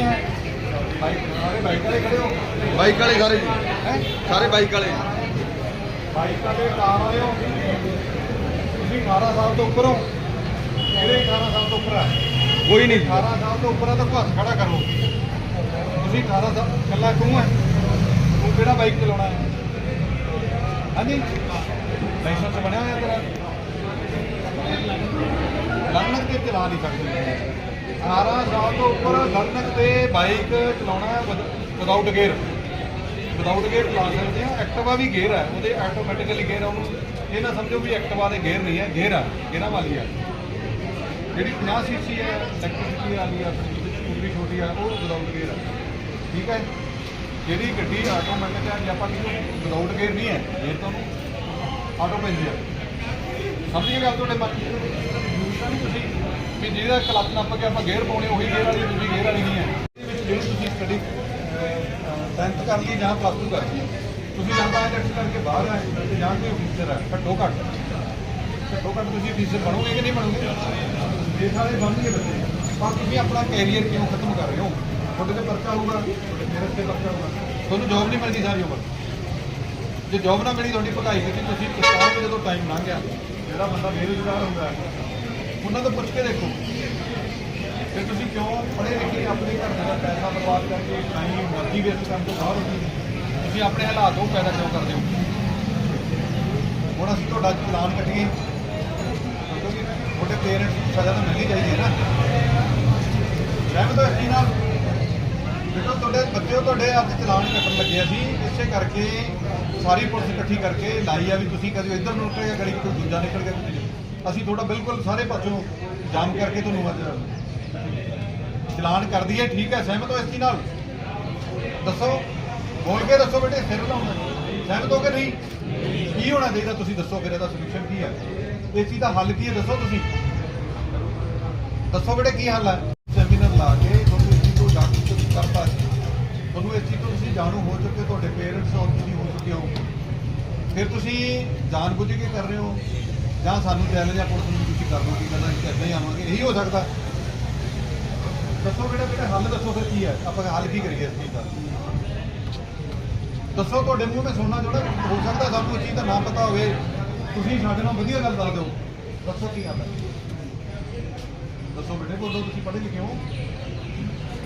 ਹੈ ਬਾਈਕ ਸਾਰੇ ਬਾਈਕ ਵਾਲੇ ਖੜੇ ਹੋ ਬਾਈਕ ਵਾਲੇ ਸਾਰੇ ਜੀ ਹੈ ਸਾਰੇ ਬਾਈਕ ਵਾਲੇ ਬਾਈਕ ਵਾਲੇ ਕਾਰ ਵਾਲੇ ਹੋ ਤੁਸੀਂ 18 ਸਾਲ ਤੋਂ ਉੱਪਰ ਹੋ ਕਿਹੜੇ 18 ਸਾਲ ਤੋਂ ਉੱਪਰ ਆ ਕੋਈ ਨਹੀਂ 18 ਸਾਲ ਤੋਂ ਉੱਪਰ ਆ ਤਾਂ ਹੱਥ ਖੜਾ ਕਰੋ ਤੁਸੀਂ 18 ਸਾਲ ਕੱਲਾ ਤੂੰ ਹੈ ਤੂੰ ਕਿਹੜਾ ਬਾਈਕ ਚਲਾਉਣਾ ਹੈ ਹਾਂਜੀ ਲਾਇਸੈਂਸ ਬਣਿਆ ਹੋਇਆ ਤੇਰਾ ਲਰਨਰ ਤੇ ਚਲਾ ਨਹੀਂ ਸਕਦੇ 18 ਸਾਲ ਤੋਂ ਉੱਪਰ ਲਰਨਰ ਤੇ ਬਾਈਕ ਚਲਾਉਣਾ ਵਿਦਆਊਟ ਗੇਅਰ ਵਿਦਆਊਟ ਗੇਅਰ ਚਲਾ ਸਕਦੇ ਆ ਐਕਟਿਵਾ ਵੀ ਗੇਅਰ ਹੈ। ਉਹਦੇ ਆਟੋਮੈਟਿਕਲੀ ਗੇਅਰ ਆ ਉਹਨੂੰ। ਇਹ ਨਾ ਸਮਝੋ ਵੀ ਐਕਟਿਵਾ ਦੇ ਗੇਅਰ ਨਹੀਂ ਹੈ। ਗੇਅਰ ਆ। ਗੇਅਰਾਂ ਵਾਲੀ ਆ। ਜਿਹੜੀ 50 ਸੀਸੀ ਹੈ ਇਲੈਕਟ੍ਰਿਸਿਟੀ ਵਾਲੀ ਆ ਆਪਣੀ ਜਿਹਦੇ ਛੋਟੀ ਆ, ਉਹ ਵਿਦਆਊਟ ਗੇਅਰ ਆ। ਠੀਕ ਹੈ? ਜਿਹੜੀ ਗੱਡੀ ਆਟੋਮੈਟਿਕ ਹੈ ਜੇ ਆਪਾਂ ਕਿਹਨੂੰ ਵਿਦਆਊਟ ਗੇਅਰ ਨਹੀਂ ਹੈ ਗੇਅਰ ਤੁਹਾਨੂੰ ਉਹਨੂੰ ਆਟੋ ਪੈਂਦੀ ਆ। ਸਮਝ ਗੱਲ ਤੁਹਾਡੇ ਮਨ ਯੂਜ਼ ਨਹੀਂ ਤੁਸੀਂ ਵੀ ਜਿਹਦਾ ਕਲੱਚ ਨੱਪ ਕੇ ਆਪਾਂ ਗੇਅਰ ਪਾਉਣੇ, ਉਹੀ ਗੇਅਰ ਵਾਲੀ ਦੂਜੀ ਗੇਅਰ ਵਾਲੀ ਨਹੀਂ ਹੈ। ਇਹਦੇ ਵਿੱਚ ਜਿਹੜੀ ਤੁਸੀਂ ਸਟੱਡੀ 10th ਕਰ ਲਈ ਜਾਂ ਪਲੱਸ 2 ਕਰ ਲਈ ਤੁਸੀਂ ਜਾਂ ਤਾਂ ਟੈਕਸ ਕਰਕੇ ਬਾਹਰ ਆਏ ਤੇ ਜਾਂ ਕੋਈ ਅਫੀਸਰ ਹੈ ਘੱਟੋ ਘੱਟ। ਘੱਟੋ ਘੱਟ ਤੁਸੀਂ ਅਫੀਸਰ ਬਣੋਗੇ ਕਿ ਨਹੀਂ ਬਣੋਗੇ? ਇਹ ਸਾਰੇ ਬਣਨਗੇ ਬੱਚੇ। ਪਰ ਤੁਸੀਂ ਆਪਣਾ ਕੈਰੀਅਰ ਕਿਉਂ ਖਤਮ ਕਰ ਰਹੇ ਹੋ? ਤੁਹਾਡੇ ਤੇ ਪਰਚਾ ਹੋਊਗਾ ਮੇਰੇ ਤੇ ਪਰਚਾ ਹੋਊਗਾ। ਤੁਹਾਨੂੰ ਜੌਬ ਨਹੀਂ ਮਿਲਦੀ ਸਾਰੀ ਉਮਰ। ਜੇ ਜੌਬ ਨਾ ਮਿਲੀ ਤੁਹਾਡੀ ਪੜ੍ਹਾਈ ਕੀਤੀ, ਤੁਸੀਂ ਪਛਤਾਓਗੇ ਜਦੋਂ ਟਾਈਮ ਲੰਘ ਗਿਆ, ਜਿਹੜਾ ਬੰਦਾ ਬੇਰੁਜ਼ਗਾਰ ਹੁੰਦਾ ਉਹਨਾਂ ਤੋਂ ਪੁੱਛ ਕੇ ਦੇਖੋ। ਕਿ ਤੁਸੀਂ ਕਿਉਂ ਪੜ੍ਹੇ ਲਿਖੇ ਆਪਣੇ ਘਰ ਦਾ ਪੈਸਾ ਬਰਬਾਦ ਕਰਕੇ ਟਾਈਮ ਮਰਜ਼ੀ ਵੇਸਟ ਕਰਨ ਤੋਂ ਬਾਹਰ ਹੋ ਗਏ ਤੁਸੀਂ ਆਪਣੇ ਹਾਲਾਤ ਉਹ ਪੈਦਾ ਕਿਉਂ ਕਰਦੇ ਹੋ? ਹੁਣ ਅਸੀਂ ਤੁਹਾਡਾ ਚਲਾਨ ਕੱਟੀਏ। ਕਿਉਂਕਿ ਤੁਹਾਡੇ ਪੇਰੈਂਟਸ ਨੂੰ ਸਜ਼ਾ ਤਾਂ ਮਿਲਣੀ ਚਾਹੀਦੀ ਹੈ ਨਾ। ਰਹਿਮਤ ਇਸ ਚੀਜ਼ ਨਾਲ। ਦੇਖੋ, ਤੁਹਾਡੇ ਬੱਚੇ ਤੁਹਾਡੇ ਅੱਜ ਚਲਾਨ ਕੱਟਣ ਲੱਗੇ ਆ ਸੀ ਇਸੇ ਕਰਕੇ ਸਾਰੀ ਪੁਲਿਸ ਇਕੱਠੀ ਕਰਕੇ ਲਾਈ ਆ ਵੀ ਤੁਸੀਂ ਕਦੇ ਇੱਧਰ ਨੂੰ ਨਿਕਲ ਗਿਆ ਗਲੀ ਕੋਈ ਦੂਜਾ ਨਿਕਲ ਗਿਆ। ਅਸੀਂ ਤੁਹਾਡਾ ਬਿਲਕੁਲ ਸਾਰੇ ਪਾਸੋਂ ਜਾਮ ਕਰਕੇ ਤੁਹਾਨੂੰ ਅੱਜ ਚਲਾਨ ਕਰ ਦਈਏ, ਠੀਕ ਹੈ, ਸਹਿਮਤ ਹੋ ਇਸ ਚੀਜ਼ ਨਾਲ? ਦੱਸੋ, ਬੋਲ ਕੇ ਦੱਸੋ ਬੇਟੇ, ਸਿਰ ਲਾਉਣਾ ਸਹਿਮਤ ਹੋ ਕਿ ਨਹੀਂ? ਕੀ ਹੋਣਾ ਚਾਹੀਦਾ ਤੁਸੀਂ ਦੱਸੋ ਫਿਰ ਇਹਦਾ ਸੋਲੂਸ਼ਨ ਕੀ ਹੈ? ਇਸ ਚੀਜ਼ ਦਾ ਹੱਲ ਕੀ ਹੈ, ਦੱਸੋ ਤੁਸੀਂ? ਦੱਸੋ ਬੇਟੇ, ਕੀ ਹੱਲ ਹੈ? ਸੈਮੀਨਾਰ ਲਾ ਕੇ ਤੁਹਾਨੂੰ ਇਸ ਚੀਜ਼ ਤੋਂ ਜਾਗਰੂਕ ਕਰਤਾ ਸੀ ਤੁਹਾਨੂੰ ਇਸ ਚੀਜ਼ ਤੋਂ ਤੁਸੀਂ ਜਾਣੂ ਹੋ ਚੁੱਕੇ ਤੁਹਾਡੇ ਪੇਰੈਂਟਸ ਔਰ ਤੁਸੀਂ ਹੋ ਚੁੱਕੇ ਹੋ। ਫਿਰ ਤੁਸੀਂ ਜਾਣਬੁੱਝ ਕੇ ਕਰ ਰਹੇ ਹੋ। ਜਾਂ ਸਾਨੂੰ ਚੈਲੰਜ ਆ ਪੁਲਿਸ ਨੂੰ ਤੁਸੀਂ ਕਰ ਲਓ, ਕੀ ਕਰਨਾ, ਅਸੀਂ ਇੱਦਾਂ ਹੀ ਆਵਾਂਗੇ। ਇਹੀ ਹੋ ਸਕਦਾ। ਦੱਸੋ ਬੇਟਾ ਬੇਟਾ ਹੱਲ ਦੱਸੋ ਫਿਰ ਕੀ ਹੈ? ਆਪਾਂ ਹੱਲ ਕੀ ਕਰੀਏ ਇਸ ਚੀਜ਼ ਦਾ? ਦੱਸੋ ਤੁਹਾਡੇ ਮੂੰਹ ਮੈਂ ਸੁਣਨਾ ਚਾਹੁੰਦਾ ਹੋ ਸਕਦਾ ਸਾਨੂੰ ਇਸ ਚੀਜ਼ ਦਾ ਨਾ ਪਤਾ ਹੋਵੇ। ਤੁਸੀਂ ਸਾਡੇ ਨਾਲ ਵਧੀਆ ਗੱਲ ਦੱਸ ਦਿਓ। ਦੱਸੋ ਕੀ ਗੱਲ ਹੈ? ਦੱਸੋ ਬੇਟੇ, ਬੋਲੋ, ਤੁਸੀਂ ਪੜ੍ਹੇ ਲਿਖੇ ਹੋ?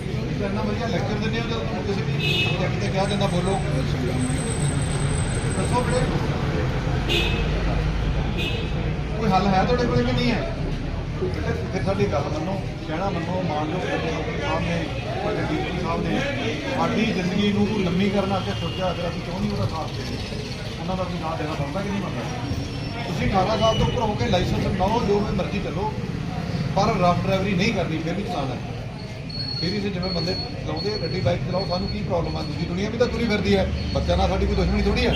ਤੁਸੀਂ ਵਧੀਆ ਲੈਕਚਰ ਦਿੰਦੇ ਹੋ ਜਦੋਂ ਤੁਹਾਨੂੰ ਕਿਸੇ ਵੀ ਸਬਜੈਕਟ ਤੇ ਕਿਹਾ ਜਾਂਦਾ, ਬੋਲੋ। ਦੱਸੋ ਬੇਟੇ। ਕੋਈ ਹੱਲ ਹੈ ਤੁਹਾਡੇ ਕੋਲ ਕਿ ਨਹੀਂ ਹੈ? ਫਿਰ ਸਾਡੀ ਗੱਲ ਮੰਨੋ, ਕਹਿਣਾ ਮੰਨੋ ਮਾਨ ਲਓ ਸਾਹਿਬ ਨੇ, ਸਾਡੇ ਡੀਪੀ ਸਾਹਿਬ ਨੇ, ਸਾਡੀ ਜ਼ਿੰਦਗੀ ਨੂੰ ਲੰਮੀ ਕਰਨ ਵਾਸਤੇ ਸੋਚਿਆ, ਅਗਰ ਅਸੀਂ ਕਿਉਂ ਨਹੀਂ ਉਹਦਾ ਸਾਥ ਦੇ ਉਹਨਾਂ ਦਾ ਵੀ ਸਾਥ ਦੇਣਾ ਬਣਦਾ ਕਿ ਨਹੀਂ ਬਣਦਾ? ਤੁਸੀਂ 18 ਸਾਹਿਬ ਤੋਂ ਉੱਪਰ ਹੋ ਕੇ ਲਾਇਸੈਂਸ ਬਣਾਓ ਜੋ ਵੀ ਮਰਜ਼ੀ ਚੱਲੋ, ਪਰ ਰਫ ਡਰਾਈਵਰੀ ਨਹੀਂ ਕਰਨੀ, ਫਿਰ ਵੀ ਚਲਾਉਣਾ ਹੈ। ਫਿਰ ਇਸੇ ਜਿਵੇਂ ਬੰਦੇ ਚਲਾਉਂਦੇ ਗੱਡੀ ਬਾਈਕ ਚਲਾਓ, ਸਾਨੂੰ ਕੀ ਪ੍ਰੋਬਲਮ ਆ? ਦੂਜੀ ਦੁਨੀਆ ਵੀ ਤਾਂ ਤੁਰੀ ਫਿਰਦੀ ਹੈ। ਬੱਚਿਆਂ ਨਾਲ ਸਾਡੀ ਕੋਈ ਦੁਸ਼ਮਣੀ ਥੋੜੀ ਹੈ।